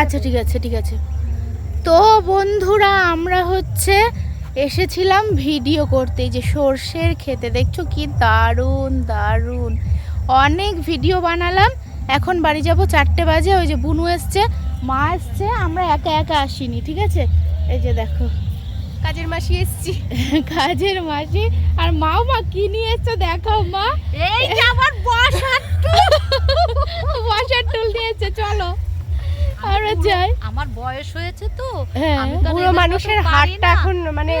আচ্ছা ঠিক আছে ঠিক আছে। তো বন্ধুরা আমরা হচ্ছে এসেছিলাম ভিডিও করতে যে সর্ষের খেতে। দেখছ কি দারুণ দারুণ। অনেক ভিডিও বানালাম। এখন বাড়ি যাব চারটে বাজে ওই যে বুনু এসছে মা এসছে আমরা একা একা আসিনি ঠিক আছে? এই যে দেখো। কাজের মাসি এসছি। কাজের মাসি আর মাও মা কি নিয়ে এসছো দেখাও মা। এই আমার বসার বসার টুল দিয়েছে চলো। আমরা যাই। আমার বয়স হয়েছে তো হ্যাঁ, আমি বুড়ো মানুষের হাড়টা এখন মানে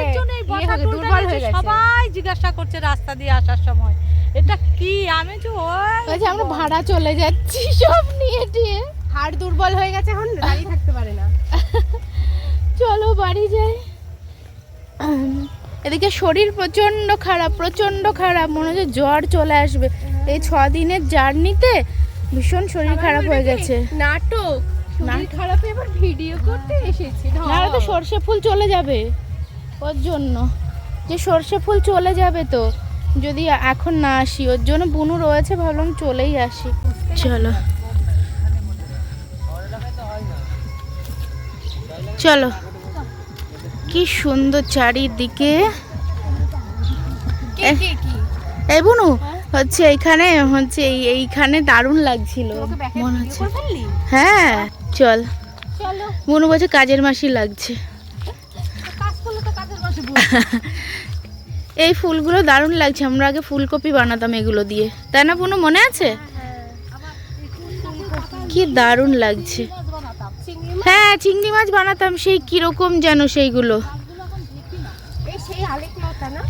ইয়ে দুর্বল হয়ে গেছে। সবাই জিজ্ঞাসা করছে রাস্তা দিয়ে আসার সময় এটা কি? আমি যে ওই আমরা ভাড়া চলে যাচ্ছি সব নিয়ে টিয়ে। হাড় দুর্বল হয়ে গেছে এখন দাঁড়িয়ে থাকতে পারে না। চলো বাড়ি যাই। এদিকে শরীর প্রচণ্ড খারাপ প্রচণ্ড খারাপ মনে হচ্ছে জ্বর চলে আসবে। এই ছ দিনের জার্নিতে ভীষণ শরীর খারাপ হয়ে গেছে। নাটক। শরীর খারাপে এবার ভিডিও করতে এসেছি নাহলে তো সর্ষে ফুল চলে যাবে। ওর জন্য। যে সর্ষে ফুল চলে যাবে তো যদি এখন না আসি ওর জন্য বুনু রয়েছে ভাবলাম চলেই আসি। চলো। চলো। কি সুন্দর চারিদিকে। এই বুনু হচ্ছে এইখানে হচ্ছে এই এইখানে দারুণ লাগছিল। মনে হচ্ছে। হ্যাঁ চল। চলো। বুনু বলছে কাজের মাসি লাগছে। এই ফুলগুলো দারুণ লাগছে আমরা আগে ফুলকপি বানাতাম এগুলো দিয়ে। তাই না পুনু মনে আছে? কি দারুণ লাগছে। হ্যাঁ চিংড়ি মাছ বানাতাম সেই কীরকম যেন সেইগুলো এই সেই আলেক লতা না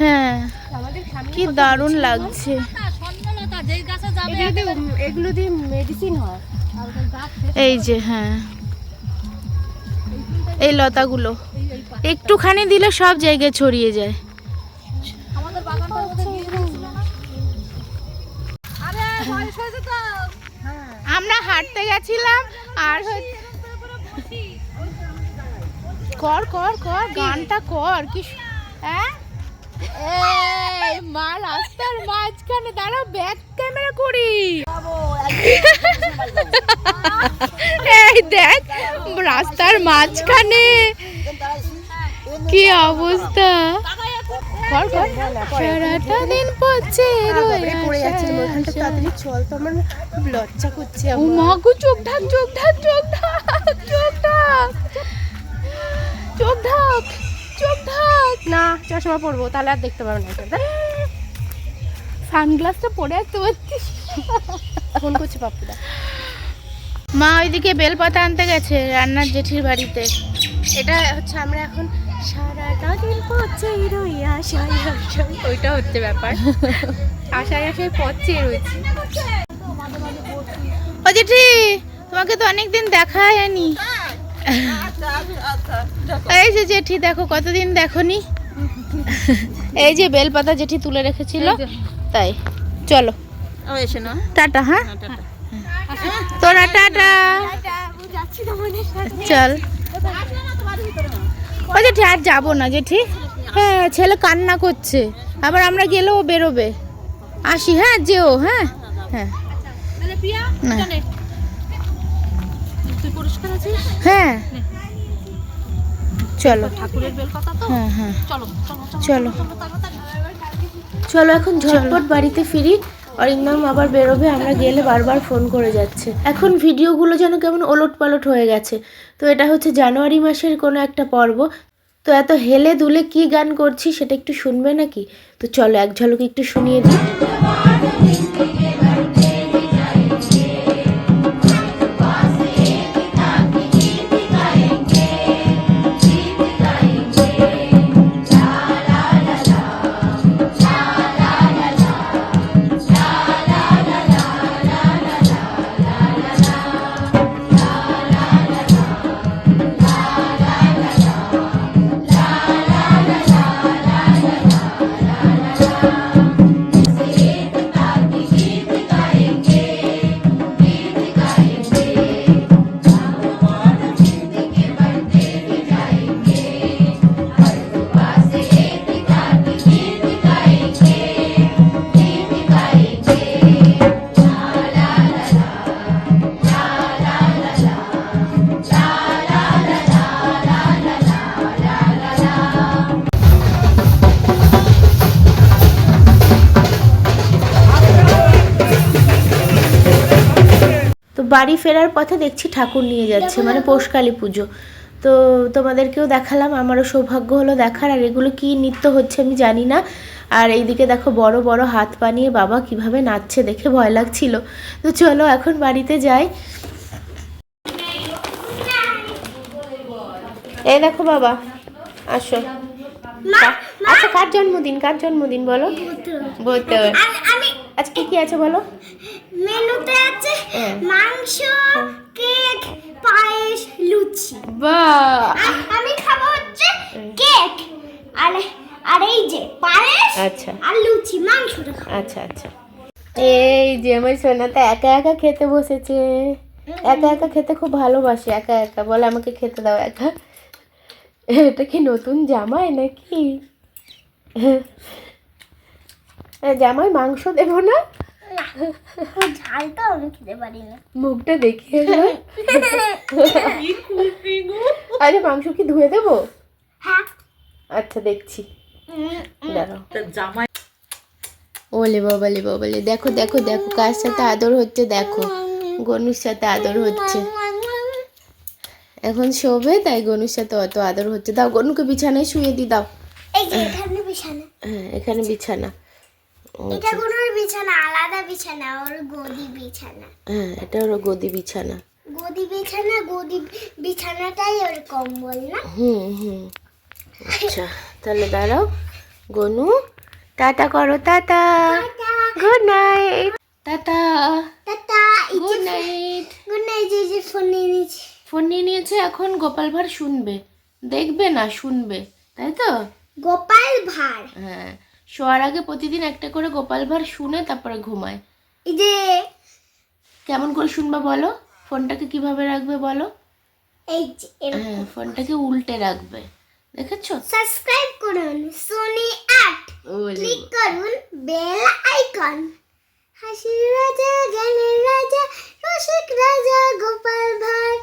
হ্যাঁ কি দারুণ লাগছে। এগুলো দিয়ে মেডিসিন হয়। এই যে হ্যাঁ। এই লতাগুলো। একটুখানি দিলে সব জায়গায় ছড়িয়ে যায়। আমরা হাঁটতে গেছিলাম আর কর কর কর গানটা কর কি হ্যাঁ? মা রাস্তার মাঝখানে দাঁড়া ব্যাক ক্যামেরা করি। এই দেখ রাস্তার মাঝখানে। কি অবস্থা? সারাটা দিন পচে বাবারে পড়ে যাচ্ছে রয়ে ওখানটা আসা। তাড়াতাড়ি চল তো আমার লজ্জা করছে ও মা গো চোখ ঢাক চোখ ঢাক চোখ ঢাক চোখ ঢাক। চোখ ঢাক চোখ ঢাক। না চশমা পরবো তাহলে আর দেখতে পারব না। সানগ্লাসটা পরে আসতে পারছিস ফোন করছে পাপ্পুদা। মা ওইদিকে বেলপাতা আনতে গেছে রান্নার জেঠির বাড়িতে। এটা হচ্ছে আমরা এখন সারাটা দিন পচে রই আশায় আশায়। ওইটা হচ্ছে ব্যাপার। আশায় আশায় পচে রয়েছি। ও জেঠি তোমাকে তো অনেকদিন দেখা হয়নি। এই যে জেঠি দেখো কতদিন দেখো নি এই যে বেলপাতা জেঠি তুলে রেখেছিল। তাই? চলো। টাটা হ্যাঁ? তোরা টাটা। চল। ও জেঠি আর যাব না জেঠি। হ্যাঁ ছেলে কান্না করছে। আবার আমরা গেলেও বেরোবে। আসি হ্যাঁ যেও হ্যাঁ? হ্যাঁ। হ্যাঁ। চলো। ঠাকুরের বেল কথা তো? হ্যাঁ হ্যাঁ। চলো চলো চলো এখন ঝটপট বাড়িতে ফিরি। অরিন্দম আবার বেরোবে আমরা গেলে বারবার ফোন করে যাচ্ছে। এখন ভিডিওগুলো যেন কেমন ওলট পালট হয়ে গেছে। তো এটা হচ্ছে জানুয়ারি মাসের কোনো একটা পর্ব। তো এত হেলে দুলে কি গান করছি সেটা একটু শুনবে নাকি? তো চলো এক ঝলক একটু শুনিয়ে দিই। বাড়ি ফেরার পথে দেখছি ঠাকুর নিয়ে যাচ্ছে মানে পৌষকালী পুজো। তো তোমাদেরকেও দেখালাম আমারও সৌভাগ্য হলো দেখার আর এগুলো কি নৃত্য হচ্ছে আমি জানি না। আর এইদিকে দেখো বড় বড় হাত পা নিয়ে বাবা কীভাবে নাচছে দেখে ভয় লাগছিল। তো চলো এখন বাড়িতে যাই। এই দেখো বাবা আসো। আচ্ছা কার জন্মদিন? কার জন্মদিন বলো? বলতে আজকে কি আছে বলো? মেনুতে আছে হ্যাঁ। মাংস কেক পায়েস লুচি। বা আর আমি খাব হচ্ছে কেক। আর আর এই যে পায়েস আচ্ছা। আর লুচি খাব। আচ্ছা আচ্ছা। এই যে আমার সোনাটা একা একা খেতে বসেছে। একা একা খেতে খুব ভালোবাসে একা একা। বলে আমাকে খেতে দাও একা। এটা কি নতুন জামাই নাকি? এ, জামাই মাংস দেবো না? ঝাল তো আমি খেতে পারি না। মুখটা দেখিয়ে দাও। আরে মাংস কি ধুয়ে দেবো? হ্যাঁ। আচ্ছা দেখছি। দাঁড়াও। ওলে বাবালে বাবালে দেখো দেখো দেখো কার সাথে আদর হচ্ছে দেখো। গনুর সাথে আদর হচ্ছে। এখন শোবে তাই গনুর সাথে অত আদর হচ্ছে। দাও গনুকে বিছানায় শুয়ে দি দাও। এখানে বিছানা। হ্যাঁ এখানে বিছানা। এটা কোনো বিছানা আলাদা বিছানা ওর গদি বিছানা। হ্যাঁ এটা হলো গদি বিছানা। গদি বিছানা গদি বিছানাটাই ওর কম্বল না? হুম হুম। আচ্ছা তাহলে দাঁড়াও। গনু টাটা করো tata. Good night tata. Tata good night good night যে ফোন নিয়ে নিয়েছি। ফোন নিয়ে নিয়েছে এখন গোপাল ভাঁড় শুনবে। দেখবে না শুনবে। তাই তো? গোপাল ভাঁড়। হ্যাঁ। শোয়ার আগে প্রতিদিন একটা করে গোপাল ভাঁড় শুনে তারপরে ঘুমায়। এই যে কেমন করে শুনবে বলো? ফোনটাকে কীভাবে রাখবে বলো? এই যে হ্যাঁ ফোনটাকে উল্টে রাখবে। দেখেছ? সাবস্ক্রাইব করুন সোনি আট। ক্লিক করুন বেল আইকন। হাসির রাজা জ্ঞানের রাজা রসিক রাজা গোপাল ভাঁড়।